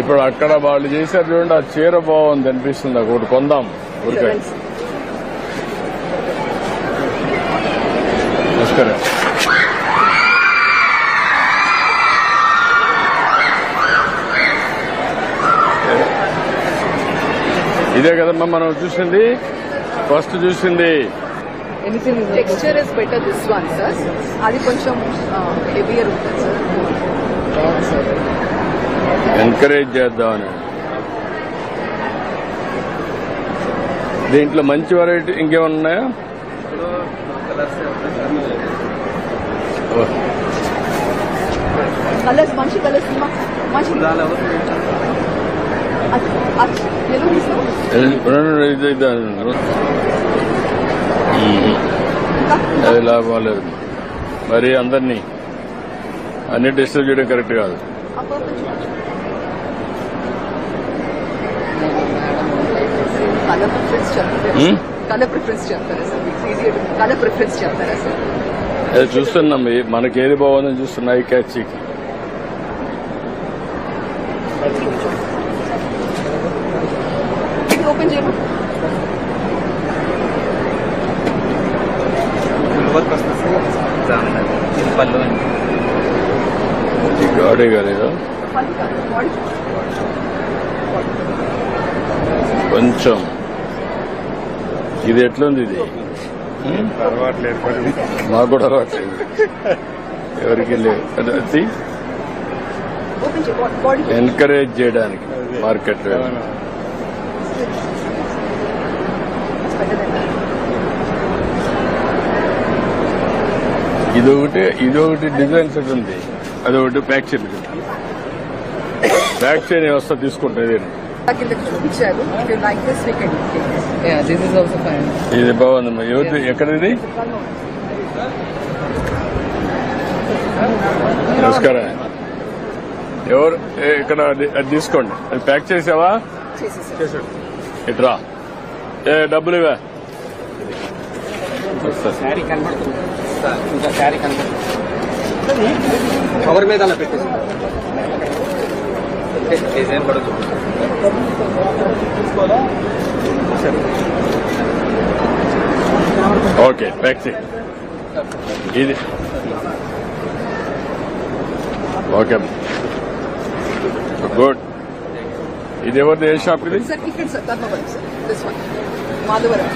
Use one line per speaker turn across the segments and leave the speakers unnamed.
ఇప్పుడు అక్కడ వాళ్ళు చేశారు చూడండి ఆ చీర బాగుంది అనిపిస్తుంది నాకు. ఒకటి కొందాం ఊరికే. నమస్కారం. ఇదే కదమ్మా మనం చూసింది ఫస్ట్ చూసింది.
Texture is better this one sir అది కొంచెం హెవియర్ ఉంటుంది సార్
ఎంకరేజ్ చేద్దామని. దీంట్లో మంచి వెరైటీ ఇంకేమన్నా ఉన్నాయా? ఓ,
కలర్స్ మంచి కలర్స్ మంచి. ఎల్లో తీసుకో
రెండు- రెండు ఇది ఇది అన్నారు. ఉమ్. అది లాభం లేదు. మరి అందరినీ అన్ని డిస్టర్బ్ చేయడం కరెక్ట్ కాదు.
కలర్ ప్రిఫరెన్స్ చెప్తారా
Hmm?
కలర్ ప్రిఫరెన్స్ చెప్తారా సార్ ఈజీ కలర్ ప్రిఫరెన్స్ చెప్తారా సార్
అది చూస్తున్నాం ఈ- మనకి ఏది బాగుందని చూస్తున్నా ఈ క్యాచ్
ఇది ఓపెన్ చేయమా
పళ్ళు
గాడే కాలేదా కొంచెం. ఇది ఎట్లుంది ఇది? మాకు కూడా అలవాట్లేదు. ఎవరికి
బాడీ
ఎంకరేజ్ చేయడానికి మార్కెట్ ఇది ఒకటి ఇది ఒకటి డిజైన్ సెట్ ఉంది. అది ఒకటి ప్యాక్ చేయండి. ప్యాక్ చేయని వ్యవస్థ తీసుకుంటుంది. ఇది బాగుందమ్మా ఎవరిది? ఎక్కడిది? నమస్కారం. ఎవరు? ఏ, ఇక్కడ అది తీసుకోండి. అది ప్యాక్ చేసావా? ఇట్రా ఏ డబ్బులు ఇవా
కనబడుతుంది సార్, ఇంకా శారీ కనబడుతుంది కవర్ మీద అలా పెట్టేసి. డిజైన్
ఓకే చేయి. ఇది. ఓకే. గుడ్. ఇది ఎవరిది? ఏ షాప్ ఇది?
సార్ ఇక్కడ sir Dharmavaram sir. This one Madhavaram.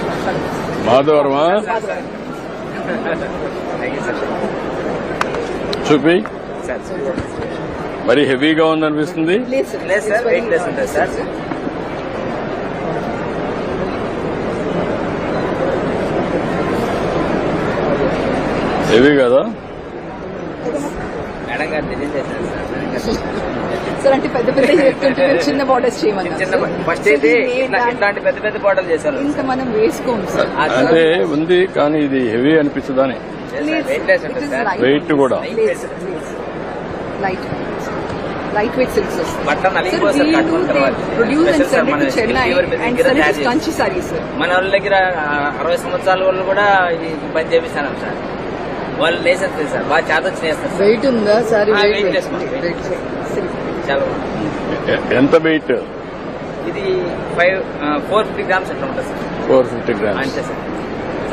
మాధవరమా?
Madhavaram.
చూపి. మరి హెవీగా ఉందనిపిస్తుంది. హెవీ కదా?
సార్
సార్ అంటే పెద్ద పెద్ద చెప్తుంటే మేము చిన్న బార్డర్స్ చేయమన్నారు.
చిన్న ఫస్ట్ అయితే ఇట్లా- ఇట్లాంటి పెద్ద పెద్ద బాటలు చేశారు.
ఇంకా మనం వేసుకోము సార్
అంటే ఉంది కానీ ఇది హెవీ అనిపించదని వెయిట్ కూడా.
Light
light weight
silks sir
sir
మన.
కంచి సారీ సార్
వాళ్ళ దగ్గర అరవై సంవత్సరాల వాళ్ళు కూడా ఈ పని చేపిస్తాను సార్. వాళ్ళు లేసేస్తారు సార్. బాగా చేత వచ్చి చేస్తారు సార్.
Weight ఉందా? సారీ.
చాలా
ఎంత వెయిట్
ఇది ఫైవ్ ఫోర్ ఫిఫ్టీ గ్రామ్స్ అట్లా ఉంటుంది సార్.
ఫోర్ ఫిఫ్టీ గ్రామ్స్
అంతే sir.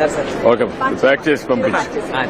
Sir sir
okay pack చేసి పంపించి
ఆ,